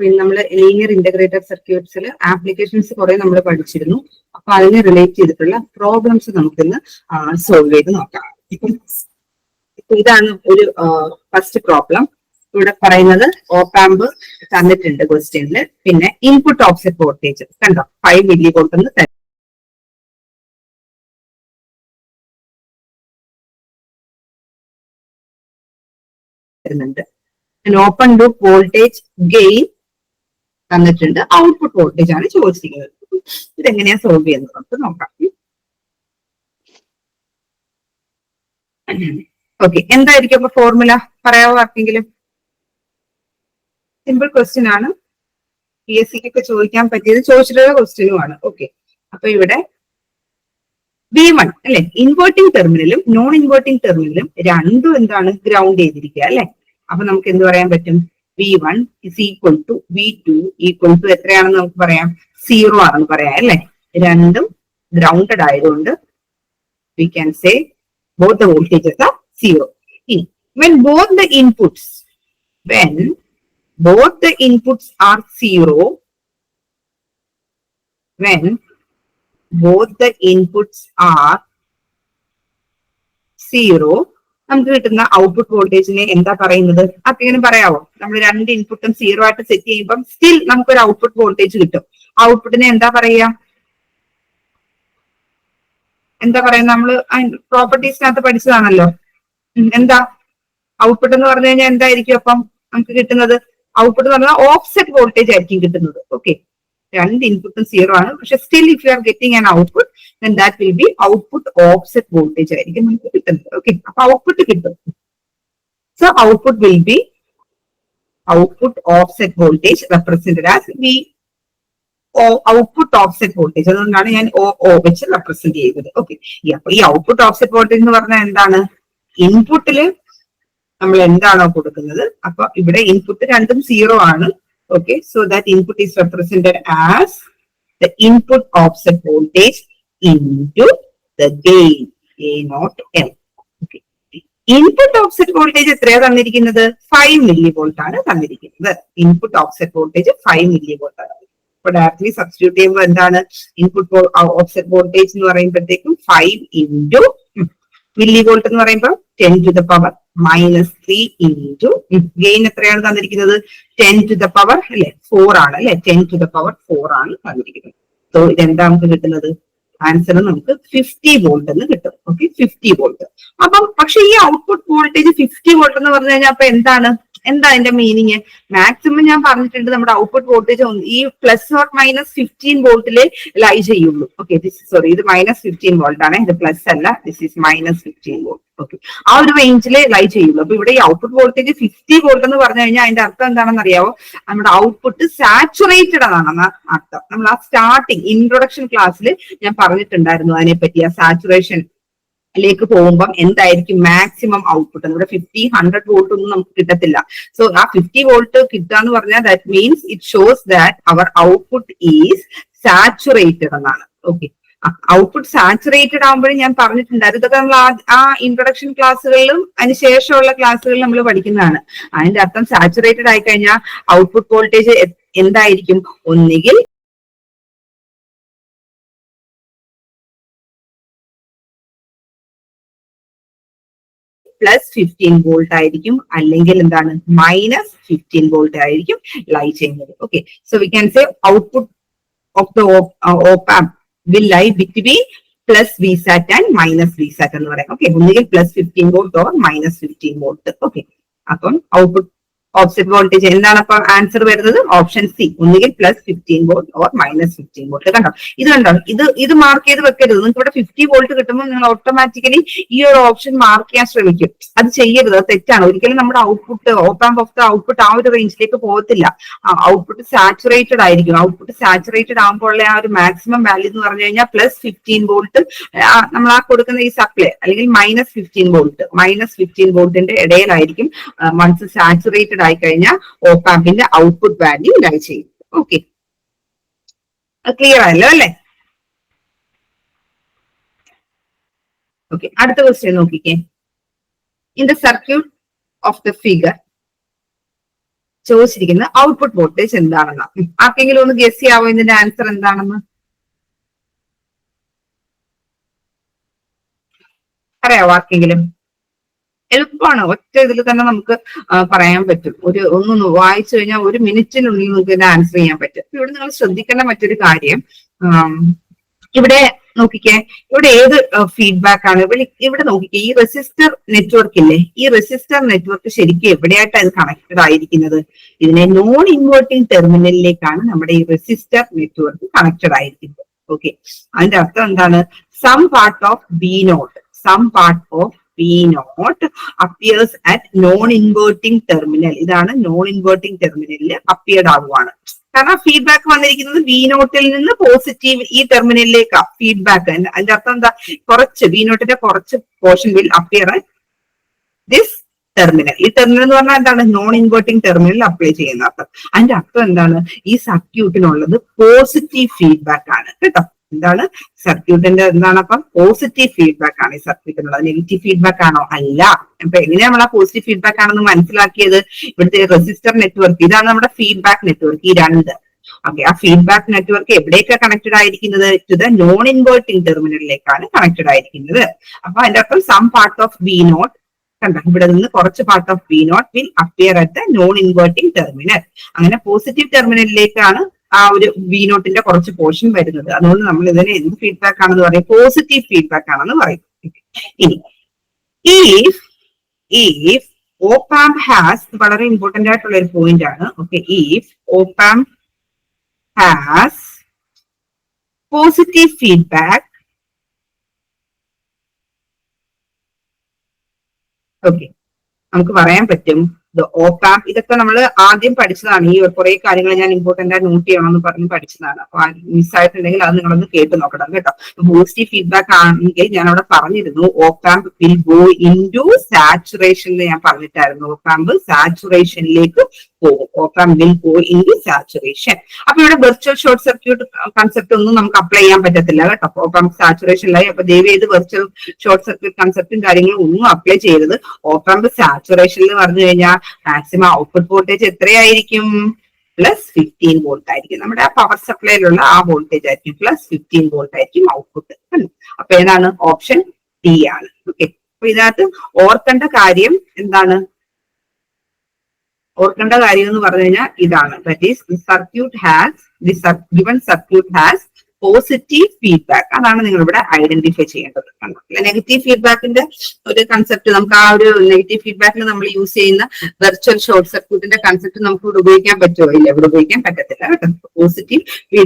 പിന്നെ നമ്മൾ linear integrated സർക്യൂട്ട്സിൽ applications കുറെ നമ്മൾ പഠിച്ചിരുന്നു. അപ്പൊ അതിനെ റിലേറ്റ് ചെയ്തിട്ടുള്ള പ്രോബ്ലംസ് നമുക്കിന്ന് സോൾവ് ചെയ്ത് നോക്കാം. ഇപ്പം ഇതാണ് ഒരു ഫസ്റ്റ് പ്രോബ്ലം ഇവിടെ പറയുന്നത് ഓപ്പാമ്പ് തന്നിട്ടുണ്ട് ക്വസ്റ്റ്യനിൽ പിന്നെ ഇൻപുട്ട് ഓഫ്സെറ്റ് വോൾട്ടേജ് കണ്ടോ? ഫൈവ് മില്ലി വോൾട്ട് എന്ന് തരുന്നുണ്ട്. ഓപ്പൺ ലൂപ്പ് വോൾട്ടേജ് ഗെയിൻ തന്നിട്ടുണ്ട്. ഔട്ട്പുട്ട് വോൾട്ടേജ് ആണ് ചോദിച്ചിരിക്കുന്നത്. ഇതെങ്ങനെയാ സോൾവ് ചെയ്യുന്നത്? നമുക്ക് നോക്കാം. ഓക്കെ എന്തായിരിക്കും അപ്പൊ ഫോർമുല പറയാവോ ആർക്കെങ്കിലും സിമ്പിൾ ക്വസ്റ്റ്യൻ ആണ് പി എസ് സിക്കൊക്കെ ചോദിക്കാൻ പറ്റിയത് ചോദിച്ചിട്ടുള്ള ക്വസ്റ്റ്യനും ആണ്. ഓക്കെ അപ്പൊ ഇവിടെ വി വൺ അല്ലെ? ഇൻവേർട്ടിംഗ് ടെർമിനലും നോൺ ഇൻവേർട്ടിംഗ് ടെർമിനലും രണ്ടും എന്താണ്? ഗ്രൗണ്ട് ചെയ്തിരിക്കുക അല്ലെ? അപ്പൊ നമുക്ക് എന്ത് പറയാൻ പറ്റും? V one is equal to V two equal to എത്രയാണെന്ന് നമുക്ക് പറയാം സീറോ ആണെന്ന് പറയാം അല്ലെ രണ്ടും ഗ്രൗണ്ടഡ് ആയതുകൊണ്ട് we can say the voltages are zero. See, when both the inputs, when both the inputs are zero, when both the inputs are zero, നമുക്ക് കിട്ടുന്ന ഔട്ട്പുട്ട് വോൾട്ടേജിനെ എന്താ പറയുന്നത്? അതെങ്ങനെ പറയാവോ? നമ്മൾ രണ്ട് ഇൻപുട്ടും സീറോ ആയിട്ട് സെറ്റ് ചെയ്യുമ്പോൾ സ്റ്റിൽ നമുക്കൊരു ഔട്ട്പുട്ട് വോൾട്ടേജ് കിട്ടും. ഔട്ട്പുട്ടിനെ എന്താ പറയുക? എന്താ പറയാ നമ്മൾ പ്രോപ്പർട്ടീസിനകത്ത് പഠിച്ചതാണല്ലോ. എന്താ? ഔട്ട്പുട്ട് എന്ന് പറഞ്ഞു കഴിഞ്ഞാൽ എന്തായിരിക്കും അപ്പം നമുക്ക് കിട്ടുന്നത്? ഔട്ട്പുട്ട് എന്ന് പറഞ്ഞാൽ ഓഫ്സെറ്റ് വോൾട്ടേജ് ആയിരിക്കും കിട്ടുന്നത്. ഓക്കെ രണ്ട് ഇൻപുട്ടും സീറോ ആണ്. പക്ഷെ still if you are getting an output then will be output offset voltage ആയിരിക്കും നമുക്ക് കിട്ടുന്നത്. ഓക്കെ അപ്പൊ ഔട്ട്പുട്ട് കിട്ടും. So output will be output offset voltage represented as V output offset voltage അതുകൊണ്ടാണ് ഞാൻ ഓ ഓ വെച്ച് റെപ്രസെന്റ് ചെയ്തത്. ഓക്കെ അപ്പൊ ഈ ഔട്ട്പുട്ട് ഓഫ്സെറ്റ് വോൾട്ടേജ് എന്ന് പറഞ്ഞാൽ എന്താണ്? ഇൻപുട്ടിൽ നമ്മൾ എന്താണോ കൊടുക്കുന്നത്? അപ്പൊ ഇവിടെ ഇൻപുട്ട് രണ്ടും സീറോ ആണ്. Okay so that input is represented as the input offset voltage into the gain a not M okay input offset voltage എത്രയാ തന്നിരിക്കുന്നത്? ഫൈവ് മില്ലി വോൾട്ട് ആണ് തന്നിരിക്കുന്നത്. Input offset voltage five millivolt ആണ്. ഇപ്പൊ directly substitute ചെയ്യുമ്പോൾ എന്താണ്? Input offset voltage എന്ന് പറയുമ്പോഴത്തേക്കും ഫൈവ് ഇന്റു മില്ലി വോൾട്ട് എന്ന് പറയുമ്പോൾ ten to the power minus three into gain എത്രയാണ് തന്നിരിക്കുന്നത്? ടെൻ ടു ദ പവർ അല്ലെ? ഫോർ ആണ് അല്ലെ? Ten to the power four ആണ് തന്നിരിക്കുന്നത്. സോ ഇതെന്താ നമുക്ക് കിട്ടുന്നത്? ആൻസർ നമുക്ക് ഫിഫ്റ്റി വോൾട്ട് എന്ന് കിട്ടും. ഓക്കെ ഫിഫ്റ്റി വോൾട്ട് അപ്പം പക്ഷെ ഈ ഔട്ട്പുട്ട് വോൾട്ടേജ് ഫിഫ്റ്റി വോൾട്ട് എന്ന് പറഞ്ഞു കഴിഞ്ഞാൽ അപ്പൊ എന്താണ്? എന്താ അതിന്റെ മീനിങ് മാക്സിമം ഞാൻ പറഞ്ഞിട്ടുണ്ട് നമ്മുടെ ഔട്ട്പുട്ട് വോൾട്ടേജ് ഈ പ്ലസ് ഓർ മൈനസ് ഫിഫ്റ്റീൻ വോൾട്ടിലെ ലൈ ചെയ്യുള്ളൂ. ഓക്കെ ദിസ് സോറി ഇത് മൈനസ് ഫിഫ്റ്റീൻ വോൾട്ട് ആണ്. ഇത് പ്ലസ് അല്ല this is minus fifteen volt okay ആ ഒരു റേഞ്ചിൽ ലൈ ചെയ്യുള്ളൂ. അപ്പൊ ഇവിടെ ഈ ഔട്ട്പുട്ട് വോൾട്ടേജ് ഫിഫ്റ്റി വോൾട്ട് എന്ന് പറഞ്ഞു കഴിഞ്ഞാൽ അതിന്റെ അർത്ഥം എന്താണെന്ന് അറിയാവോ നമ്മുടെ ഔട്ട്പുട്ട് സാച്ചുറേറ്റഡ് ആണെന്ന് അർത്ഥം. നമ്മൾ ആ സ്റ്റാർട്ടിങ് ഇൻട്രൊഡക്ഷൻ ക്ലാസ്സിൽ ഞാൻ പറഞ്ഞിട്ടുണ്ടായിരുന്നു അതിനെപ്പറ്റി ആ സാച്ചുറേഷൻ ലേക്ക് പോകുമ്പം എന്തായിരിക്കും മാക്സിമം ഔട്ട്പുട്ട് ഇവിടെ ഫിഫ്റ്റി ഹൺഡ്രഡ് വോൾട്ട് ഒന്നും നമുക്ക് കിട്ടത്തില്ല. സോ ആ ഫിഫ്റ്റി വോൾട്ട് കിട്ടുക എന്ന് പറഞ്ഞാൽ that means it shows that our output is saturated എന്നാണ്. ഓക്കെ ഔട്ട്പുട്ട് സാച്ചുറേറ്റഡ് ആകുമ്പോഴും ഞാൻ പറഞ്ഞിട്ടുണ്ടായിരുന്നു. ഇതൊക്കെ നമ്മൾ ആ- ഇൻട്രൊഡക്ഷൻ ക്ലാസ്സുകളിലും അതിന് ശേഷമുള്ള ക്ലാസ്സുകളിൽ നമ്മൾ പഠിക്കുന്നതാണ്. അതിന്റെ അർത്ഥം സാച്ചുറേറ്റഡ് ആയി കഴിഞ്ഞാൽ ഔട്ട്പുട്ട് വോൾട്ടേജ് എന്തായിരിക്കും? ഒന്നുകിൽ പ്ലസ് ഫിഫ്റ്റീൻ വോൾട്ട് ആയിരിക്കും. അല്ലെങ്കിൽ എന്താണ്? മൈനസ് ഫിഫ്റ്റീൻ വോൾട്ട് ആയിരിക്കും ലൈ ചെയ്യുന്നത് okay so we can say output of the op will lie between plus V sat and minus V sat എന്ന് പറയാം. ഓക്കെ ഒന്നുകിൽ plus fifteen volt or minus fifteen volt okay അപ്പം output offset voltage എന്താണ് അപ്പൊ answer വരുന്നത്? Option C ഒന്നുകിൽ plus fifteen volt or minus fifteen volt കണ്ടോ? ഇത് കണ്ടോ? ഇത് ഇത് മാർക്ക് ചെയ്ത് വെക്കരുത്. നിങ്ങൾക്ക് ഇവിടെ ഫിഫ്റ്റി വോൾട്ട് കിട്ടുമ്പോൾ നിങ്ങൾ ഓട്ടോമാറ്റിക്കലി ഈ ഒരു ഓപ്ഷൻ മാർക്ക് ചെയ്യാൻ ശ്രമിക്കും. അത് ചെയ്യരുത്. തെറ്റാണ്. ഒരിക്കലും നമ്മുടെ output opamp of the output ആ ഒരു റേഞ്ചിലേക്ക് പോകത്തില്ല. ഔട്ട്പുട്ട് സാച്ചുറേറ്റഡ് ആയിരിക്കും. ഔട്ട്പുട്ട് സാച്ചുറേറ്റഡ് ആകുമ്പോൾ ആ ഒരു മാക്സിമം വാല്യൂ എന്ന് പറഞ്ഞു കഴിഞ്ഞാൽ പ്ലസ് ഫിഫ്റ്റീൻ വോൾട്ട് നമ്മൾ ആ കൊടുക്കുന്ന ഈ സപ്ലൈ അല്ലെങ്കിൽ minus fifteen volt minus fifteen വോൾട്ടിന്റെ ഇടയിലായിരിക്കും മൺസ് സാച്ചുറേറ്റഡ് ആയി കഴിഞ്ഞാൽ ഓപ്പാമ്പിന്റെ ഔട്ട്പുട്ട് വാല്യൂ ലൈ ചെയ്യും ഓക്കെ ക്ലിയർ ആയല്ലോ അല്ലേ? ഓക്കെ അടുത്ത ക്വസ്റ്റ്യൻ നോക്കിക്കേ. In the circuit of the figure ചോദിച്ചിരിക്കുന്ന ഔട്ട്പുട്ട് വോൾട്ടേജ് എന്താണെന്ന്. ആർക്കെങ്കിലും ഒന്ന് ഗസ് ചെയ്യാവോ ഇതിന്റെ ആൻസർ എന്താണെന്ന്? അറിയാവോ ആർക്കെങ്കിലും? എളുപ്പമാണ് ഒറ്റ ഇതിൽ തന്നെ നമുക്ക് പറയാൻ പറ്റും. ഒരു ഒന്ന് വായിച്ചു കഴിഞ്ഞാൽ ഒരു മിനിറ്റിനുള്ളിൽ നമുക്ക് ഇതിനെ ആൻസർ ചെയ്യാൻ പറ്റും. ഇവിടെ നിങ്ങൾ ശ്രദ്ധിക്കേണ്ട മറ്റൊരു കാര്യം ഇവിടെ നോക്കിക്കേ. ഇവിടെ ഏത് ഫീഡ്ബാക്ക് ആണ്? ഇവിടെ ഇവിടെ നോക്കിക്കേ. ഈ റെസിസ്റ്റർ നെറ്റ്വർക്ക് ഇല്ലേ? ഈ റെസിസ്റ്റർ നെറ്റ്വർക്ക് ശരിക്കും എവിടെയായിട്ടാണ് കണക്റ്റഡ് ആയിരിക്കുന്നത്? ഇതിനെ നോൺ ഇൻവേർട്ടിംഗ് ടെർമിനലിലേക്കാണ് നമ്മുടെ ഈ റെസിസ്റ്റർ നെറ്റ്വർക്ക് കണക്റ്റഡ് ആയിരിക്കുന്നത്. ഓക്കെ അതിന്റെ അർത്ഥം എന്താണ്? Some part of B naught some part of B naught appears at non inverting terminal ഇതാണ് നോൺ ഇൻവേർട്ടിംഗ് ടെർമിനലിൽ അപ്പിയർഡ് ആവുകയാണ് കാരണം ഫീഡ്ബാക്ക് വന്നിരിക്കുന്നത് വി നോട്ടിൽ നിന്ന് പോസിറ്റീവ് ഈ ടെർമിനലിലേക്ക് ഫീഡ്ബാക്ക് അതിന്റെ അർത്ഥം എന്താ? കുറച്ച് വി നോട്ടിന്റെ കുറച്ച് portion will appear this terminal ഈ ടെർമിനൽ എന്ന് പറഞ്ഞാൽ എന്താണ്? നോൺ ഇൻവേർട്ടിംഗ് ടെർമിനൽ അപ്ലൈ ചെയ്യുന്ന അർത്ഥം. അതിന്റെ അർത്ഥം എന്താണ്? ഈ സർക്യൂട്ടിനുള്ളത് പോസിറ്റീവ് ഫീഡ്ബാക്ക് ആണ്. കേട്ടോ? എന്താണ്? സർക്യൂട്ടിന്റെ എന്താണ് അപ്പം? പോസിറ്റീവ് ഫീഡ്ബാക്ക് ആണ് ഈ സർക്യൂട്ടിനുള്ളത് നെഗറ്റീവ് ഫീഡ്ബാക്ക് ആണോ? അല്ല. അപ്പൊ എങ്ങനെയാണ് നമ്മൾ ആ പോസിറ്റീവ് ഫീഡ്ബാക്ക് ആണെന്ന് മനസ്സിലാക്കിയത്? ഇവിടുത്തെ റെസിസ്റ്റർ നെറ്റ്വർക്ക് ഇതാണ് നമ്മുടെ ഫീഡ്ബാക്ക് നെറ്റ്വർക്ക് ഈ രണ്ട്. ഓക്കെ ആ ഫീഡ്ബാക്ക് നെറ്റ്വർക്ക് എവിടേക്കാണ് കണക്റ്റഡ് ആയിരിക്കുന്നത്? ടു ദ നോൺ ഇൻവേർട്ടിംഗ് ടെർമിനലിലേക്കാണ് കണക്റ്റഡ് ആയിരിക്കുന്നത്. അപ്പൊ അതിന്റെ അർത്ഥം some part of B naught കണ്ട? ഇവിടെ നിന്ന് കുറച്ച് part of B naught will appear at the non inverting terminal അങ്ങനെ പോസിറ്റീവ് ടെർമിനലിലേക്കാണ് ആ ഒരു വി നോട്ടിന്റെ കുറച്ച് പോർഷൻ വരുന്നത്. അതുകൊണ്ട് നമ്മൾ ഇതിനെ എന്ത് ഫീഡ്ബാക്ക് ആണെന്ന് പറയും? പോസിറ്റീവ് ഫീഡ്ബാക്ക് ആണെന്ന് പറയും. ഇനി ഈഫ് ഈഫ് ഓപ്പാം ഹാസ് വളരെ ഇമ്പോർട്ടന്റ് ആയിട്ടുള്ള ഒരു പോയിന്റ് ആണ്. Okay if opamp has positive feedback okay നമുക്ക് പറയാൻ പറ്റും. ഓപ്പാം ഇതൊക്കെ നമ്മൾ ആദ്യം പഠിച്ചതാണ്. ഈ കുറെ കാര്യങ്ങൾ ഞാൻ ഇമ്പോർട്ടന്റ് ആയി നോട്ട് ചെയ്യണമെന്ന് പറഞ്ഞ് പഠിച്ചതാണ്. അപ്പൊ മിസ്സായിട്ടുണ്ടെങ്കിൽ അത് നിങ്ങളൊന്ന് കേട്ട് നോക്കണം കേട്ടോ. പോസിറ്റീവ് ഫീഡ്ബാക്ക് ആണെങ്കിൽ ഞാൻ അവിടെ പറഞ്ഞിരുന്നു opamp will go into saturation എന്ന് ഞാൻ പറഞ്ഞിട്ടായിരുന്നു. ഓപ്പാമ്പ് സാച്ചുറേഷനിലേക്ക് പോകും. Opamp will go into saturation അപ്പൊ ഇവിടെ വെർച്വൽ ഷോർട്ട് സർക്യൂട്ട് കൺസെപ്റ്റ് ഒന്നും നമുക്ക് അപ്ലൈ ചെയ്യാൻ പറ്റത്തില്ല കേട്ടോ. ഓപ്പാം സാച്ചുറേഷനിലായി അപ്പൊ ദയവ് ചെയ്ത് വെർച്വൽ ഷോർട്ട് സർക്യൂട്ട് കൺസെപ്റ്റും കാര്യങ്ങളും ഒന്നും അപ്ലൈ ചെയ്തത് സാച്ചുറേഷൻ എന്ന് പറഞ്ഞു കഴിഞ്ഞാൽ മാക്സിമം ഔട്ട്പുട്ട് വോൾട്ടേജ് എത്രയായിരിക്കും? പ്ലസ് ഫിഫ്റ്റീൻ വോൾട്ട് ആയിരിക്കും. നമ്മുടെ ആ പവർ സപ്ലൈയിലുള്ള ആ വോൾട്ടേജ് ആയിരിക്കും. പ്ലസ് ഫിഫ്റ്റീൻ വോൾട്ട് ആയിരിക്കും ഔട്ട്പുട്ട് അപ്പൊ ഏതാണ്? ഓപ്ഷൻ ഡി ആണ്. ഓക്കെ അപ്പൊ ഇതിനകത്ത് ഓർക്കേണ്ട കാര്യം എന്താണ്? ഓർക്കേണ്ട കാര്യം എന്ന് പറഞ്ഞു കഴിഞ്ഞാൽ ഇതാണ്. That is circuit has the given circuit has positive feedback അതാണ് നിങ്ങൾ ഇവിടെ ഐഡന്റിഫൈ ചെയ്യേണ്ടത്. കണ്ടോ? നെഗറ്റീവ് ഫീഡ്ബാക്കിന്റെ ഒരു കൺസെപ്റ്റ് നമുക്ക് ആ ഒരു നെഗറ്റീവ് ഫീഡ്ബാക്കിൽ നമ്മൾ യൂസ് ചെയ്യുന്ന വെർച്വൽ ഷോർട്ട് സർക്യൂട്ടിന്റെ കൺസെപ്റ്റ് നമുക്ക് ഇവിടെ ഉപയോഗിക്കാൻ പറ്റുമോ? ഇല്ല ഇവിടെ ഉപയോഗിക്കാൻ പറ്റത്തില്ല കേട്ടോ. പോസിറ്റീവ്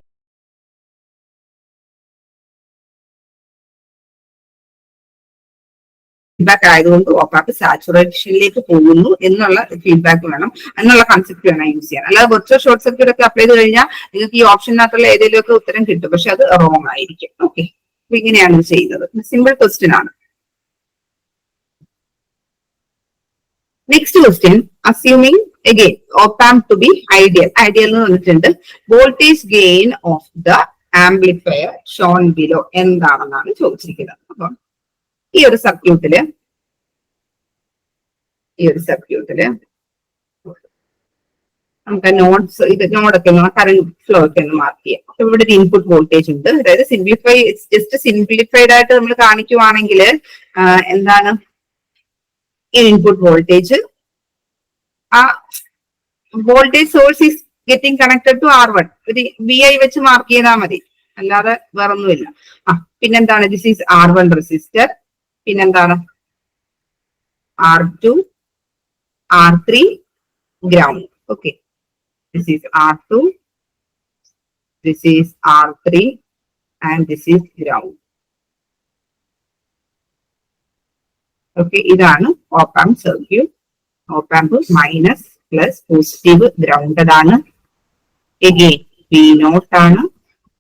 ഫീഡ്ബാക്ക് ആയതുകൊണ്ട് ഓപ്പാക്ക് സാച്ചുറേഷനിലേക്ക് പോകുന്നു എന്നുള്ള ഫീഡ്ബാക്ക് വേണം. എന്നുള്ള കൺസെപ്റ്റ് വേണം യൂസ് ചെയ്യാൻ. അല്ലാതെ വെർച്വൽ ഷോർട്ട് സർക്യൂട്ട് ഒക്കെ അപ്ലൈ ചെയ്ത് കഴിഞ്ഞാൽ നിങ്ങൾക്ക് ഈ ഓപ്ഷനകത്തുള്ള ഏതെങ്കിലും ഒക്കെ ഉത്തരം കിട്ടും. പക്ഷെ അത് റോങ് ആയിരിക്കും. ഓക്കെ അപ്പൊ ഇങ്ങനെയാണ് ചെയ്യുന്നത്. സിമ്പിൾ ക്വസ്റ്റ്യൻ ആണ്. Next question assuming again opamp to be ideal ideal എന്ന് പറഞ്ഞിട്ടുണ്ട് voltage gain of the amplifier shown below എന്താണെന്നാണ് ചോദിച്ചിരിക്കുന്നത്. അപ്പം ഈ ഒരു സർക്യൂട്ടിൽ ഈ ഒരു സർക്യൂട്ടിൽ നമുക്ക് നോട്ട്സ് ഇത് നോഡൊക്കെ കറണ്ട് ഫ്ലോ ഒക്കെ ഒന്ന് മാർക്ക് ചെയ്യാം. അപ്പൊ ഇവിടെ ഒരു ഇൻപുട്ട് വോൾട്ടേജ് ഉണ്ട്. അതായത് സിംപ്ലിഫൈ ജസ്റ്റ് സിംപ്ലിഫൈഡ് ആയിട്ട് നമ്മൾ കാണിക്കുവാണെങ്കിൽ എന്താണ്? ഈ ഇൻപുട്ട് വോൾട്ടേജ് ആ voltage source is getting connected to R one ഒരു വി ഐ വെച്ച് മാർക്ക് ചെയ്താൽ മതി. അല്ലാതെ വേറൊന്നുമില്ല. ആ പിന്നെന്താണ്? This is R one resistor പിന്നെന്താണ്? R two R three ground okay this is R two this is R three and this is ground okay ഇതാണ് opamp circuit opamp minus plus positive grounded ആണ്. Again P naught ആണ്.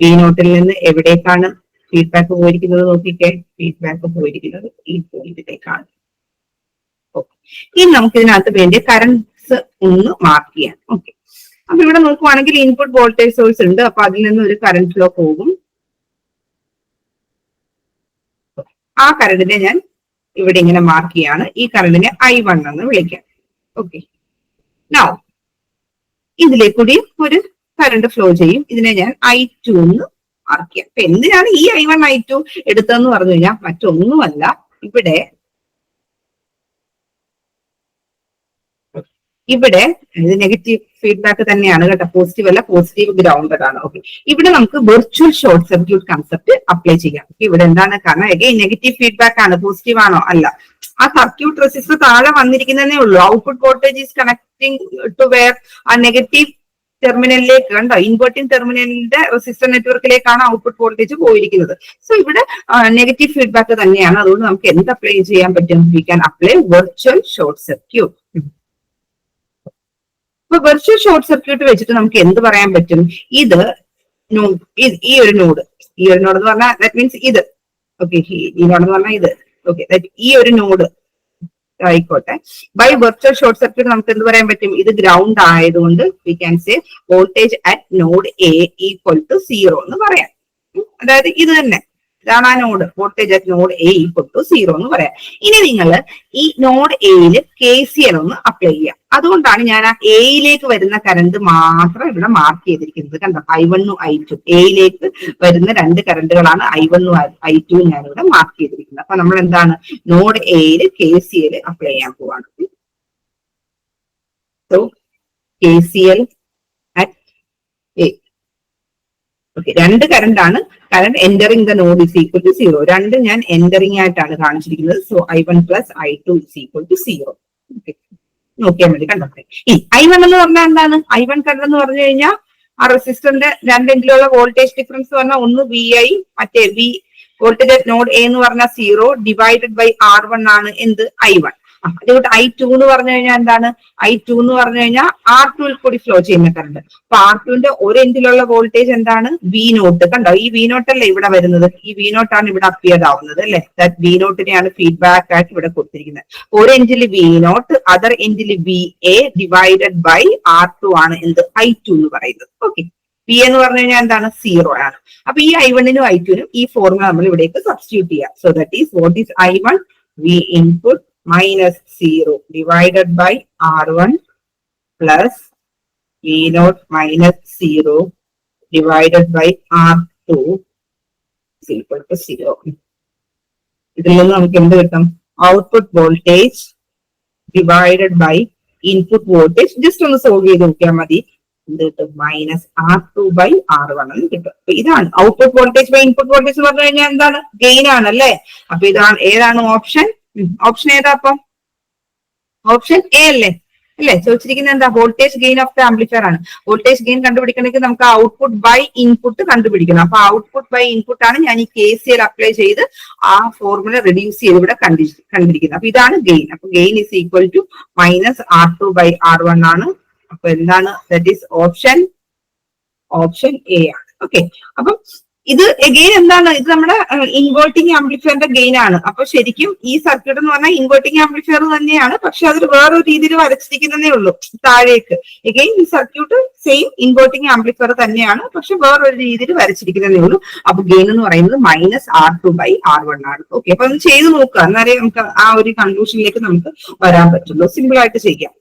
P നോട്ടിൽ നിന്ന് എവിടേക്കാണ് feedback പോയിരിക്കുന്നത് നോക്കിക്കേ. Feedback പോയിരിക്കുന്നത് ഈ പോയിന്റിലേക്കാണ് ഓക്കെ ഇനി നമുക്ക് ഇതിനകത്ത് വേണ്ടി കറൻസ് ഒന്ന് മാർക്ക് ചെയ്യാം. ഓക്കെ അപ്പൊ ഇവിടെ നോക്കുവാണെങ്കിൽ ഇൻപുട്ട് വോൾട്ടേജ് സോഴ്സ് ഉണ്ട്. അപ്പൊ അതിൽ നിന്ന് ഒരു കറണ്ട് ഫ്ലോ പോകും. ആ കറണ്ടിനെ ഞാൻ ഇവിടെ ഇങ്ങനെ മാർക്ക് ചെയ്യാണ്. ഈ കറണ്ടിനെ ഐ വൺ എന്ന് വിളിക്കാം. ഓക്കെ നൗ ഇതിലേക്ക് കൂടി ഒരു കറണ്ട് ഫ്ലോ ചെയ്യും. ഇതിനെ ഞാൻ ഐ ടു എന്ന് മാർക്ക് ചെയ്യാം. അപ്പൊ എന്തിനാണ് ഈ ഐ വൺ ഐ ടു എടുത്തതെന്ന് പറഞ്ഞു കഴിഞ്ഞാൽ മറ്റൊന്നുമല്ല. ഇവിടെ ഇവിടെ ഇത് നെഗറ്റീവ് ഫീഡ്ബാക്ക് തന്നെയാണ് കേട്ടോ. പോസിറ്റീവ് അല്ല പോസിറ്റീവ് ഗ്രൗണ്ടഡ് ആണ് ഓക്കെ ഇവിടെ നമുക്ക് virtual short circuit concept apply ചെയ്യാം. ഇവിടെ എന്താണ് കാരണം? എഗെയിൻ നെഗറ്റീവ് ഫീഡ്ബാക്ക് ആണ്. പോസിറ്റീവ് ആണോ? അല്ല. ആ സർക്യൂട്ട് റെസിസ്റ്റർ താഴെ വന്നിരിക്കുന്നതേ ഉള്ളൂ. Output voltage is connecting to where ആ നെഗറ്റീവ് ടെർമിനലിലേക്ക് കണ്ടോ? ഇൻവെർട്ടിംഗ് ടെർമിനലിന്റെ റെസിസ്റ്റർ നെറ്റ്വർക്കിലേക്കാണ് ഔട്ട്പുട്ട് വോൾട്ടേജ് പോയിരിക്കുന്നത്. സോ ഇവിടെ നെഗറ്റീവ് ഫീഡ്ബാക്ക് തന്നെയാണ്. അതുകൊണ്ട് നമുക്ക് എന്ത് അപ്ലൈ ചെയ്യാൻ പറ്റും? We can apply virtual short circuit ഇപ്പൊ വെർച്വൽ ഷോർട്ട് സർക്യൂട്ട് വെച്ചിട്ട് നമുക്ക് എന്ത് പറയാൻ പറ്റും? ഇത് ഈ ഒരു നോഡ് ഈ ഒരു നോഡ് എന്ന് പറഞ്ഞാൽ ദാറ്റ് മീൻസ് ഇത്. ഓക്കെ ഈ നോഡ് എന്ന് പറഞ്ഞാൽ ഇത്. ഓക്കെ ഈ ഒരു നോഡ് ആയിക്കോട്ടെ. ബൈ വെർച്വൽ ഷോർട്ട് സർക്യൂട്ട് നമുക്ക് എന്ത് പറയാൻ പറ്റും? ഇത് ഗ്രൗണ്ട് ആയതുകൊണ്ട് we can say voltage at node A equal to zero എന്ന് പറയാം. അതായത് ഇത് തന്നെ. Node voltage at node A equal to zero എന്ന് പറയാം. ഇനി നിങ്ങൾ ഈ നോഡ് എയിൽ കെ സി എൽ ഒന്ന് അപ്ലൈ ചെയ്യാം. അതുകൊണ്ടാണ് ഞാൻ ആ എയിലേക്ക് വരുന്ന കറണ്ട് മാത്രം ഇവിടെ മാർക്ക് ചെയ്തിരിക്കുന്നത്. കണ്ടോ? ഐ വണ്ണും ഐ ടു എയിലേക്ക് വരുന്ന രണ്ട് കറണ്ടുകളാണ് ഐ വണ്ണും ഐ ടു ഇവിടെ മാർക്ക് ചെയ്തിരിക്കുന്നത്. അപ്പൊ നമ്മൾ എന്താണ് നോഡ് എയിൽ കെ സി എൽ അപ്ലൈ ചെയ്യാൻ പോവാണ്. K C L at A okay രണ്ട് കറണ്ട് ആണ്. Current entering the node is equal to zero രണ്ട് ഞാൻ എന്ററിങ് ആയിട്ടാണ് കാണിച്ചിരിക്കുന്നത്. So I one plus I two is equal to zero നോക്കിയാൽ മതി കണ്ടോട്ടെ ഈ ഐ വൺ എന്ന് പറഞ്ഞാൽ എന്താണ്? ഐ വൺ കറണ്ട് എന്ന് പറഞ്ഞു കഴിഞ്ഞാൽ ആ റെസിസ്റ്ററിന്റെ രണ്ടെങ്കിലുള്ള വോൾട്ടേജ് ഡിഫറൻസ് പറഞ്ഞാൽ ഒന്ന് വി ഐ മറ്റേ വി വോൾട്ടേജ് നോഡ് എ എന്ന് പറഞ്ഞാൽ zero divided by R one ആണ് എന്ത്? ഐ വൺ അതുകൊണ്ട് ഐ ടു എന്ന് പറഞ്ഞു കഴിഞ്ഞാൽ എന്താണ്? ഐ ടു എന്ന് പറഞ്ഞു കഴിഞ്ഞാൽ ആർ ടുവിൽ കൂടി ഫ്ലോ ചെയ്യുന്ന കറണ്ട് അപ്പൊ ആർ ടുവിന്റെ ഒരു എൻഡിലുള്ള വോൾട്ടേജ് എന്താണ്? വി നോട്ട് കണ്ടോ? ഈ വി നോട്ട് അല്ലേ ഇവിടെ വരുന്നത്? ഈ വി നോട്ട് ആണ് ഇവിടെ അപ്പിയർ ആവുന്നത് അല്ലെ? ദാറ്റ് വി നോട്ടിനെയാണ് ഫീഡ്ബാക്ക് ആയിട്ട് ഇവിടെ കൊടുത്തിരിക്കുന്നത്. ഒരു എൻഡിൽ വി നോട്ട് അതർ എൻഡിൽ V A divided by R two ആണ് എന്ത്? ഐ ടു എന്ന് പറയുന്നത്. ഓക്കെ പി എന്ന് പറഞ്ഞു കഴിഞ്ഞാൽ എന്താണ്? സീറോ ആണ്. അപ്പൊ ഈ ഐ വണ്ണിനും ഐ ടുവിനും ഈ ഫോർമുല നമ്മൾ ഇവിടേക്ക് സബ്സ്റ്റിറ്റ്യൂട്ട് ചെയ്യാം. So that is what is I one V input zero divided by R one plus V naught minus zero divided by R two equal to zero ഇതിൽ നിന്ന് നമുക്ക് എന്ത് കിട്ടും? Output voltage divided by input voltage just ഒന്ന് solve ചെയ്ത് നോക്കിയാൽ മതി. എന്ത് കിട്ടും? Minus R two by R one എന്ന് കിട്ടും. അപ്പൊ ഇതാണ് output voltage by input voltage എന്ന് പറഞ്ഞു കഴിഞ്ഞാൽ എന്താണ്? ഗെയിൻ ആണ് അല്ലേ അപ്പൊ ഇതാണ് ഏതാണ് ഓപ്ഷൻ ഓപ്ഷൻ ഏതാ അപ്പം? ഓപ്ഷൻ എ അല്ലേ? അല്ലേ? ചോദിച്ചിരിക്കുന്നത് എന്താ? Voltage gain of the amplifier ആണ്. വോൾട്ടേജ് ഗെയിൻ കണ്ടുപിടിക്കണമെങ്കിൽ നമുക്ക് ഔട്ട്പുട്ട് ബൈ ഇൻപുട്ട് കണ്ടുപിടിക്കണം. അപ്പൊ ഔട്ട്പുട്ട് ബൈ ഇൻപുട്ട് ആണ് ഞാൻ ഈ കെ സി എൽ അപ്ലൈ ചെയ്ത് ആ ഫോർമുല റെഡ്യൂസ് ചെയ്ത് ഇവിടെ കണ്ടി കണ്ടിരിക്കുന്നത്. അപ്പൊ ഇതാണ് ഗെയിൻ അപ്പൊ gain is equal to minus R two by R one ആണ്. അപ്പൊ എന്താണ്? That is option option A ആണ്. ഓക്കെ അപ്പം ഇത് എഗെയിൻ എന്താണ്? ഇത് നമ്മുടെ ഇൻവേർട്ടിംഗ് ആംപ്ലിഫയറിന്റെ ഗെയിൻ ആണ്. അപ്പൊ ശരിക്കും ഈ സർക്യൂട്ട് എന്ന് പറഞ്ഞാൽ ഇൻവേർട്ടിംഗ് ആംപ്ലിഫയർ തന്നെയാണ്. പക്ഷെ അതൊരു വേറൊരു രീതിയിൽ വരച്ചിരിക്കുന്നതേ ഉള്ളൂ താഴേക്ക്. എഗെയിൻ ഈ സർക്യൂട്ട് സെയിം ഇൻവേർട്ടിംഗ് ആംപ്ലിഫയർ തന്നെയാണ്. പക്ഷെ വേറൊരു രീതിയിൽ വരച്ചിരിക്കുന്നതേ ഉള്ളൂ. അപ്പൊ ഗെയിൻ എന്ന് പറയുന്നത് minus R two by R one ആണ്. ഓക്കെ അപ്പൊ ഒന്ന് ചെയ്ത് നോക്കുക എന്നാലേ നമുക്ക് ആ ഒരു കൺക്ലൂഷനിലേക്ക് നമുക്ക് വരാൻ പറ്റുള്ളൂ. സിമ്പിൾ ആയിട്ട് ചെയ്യാം.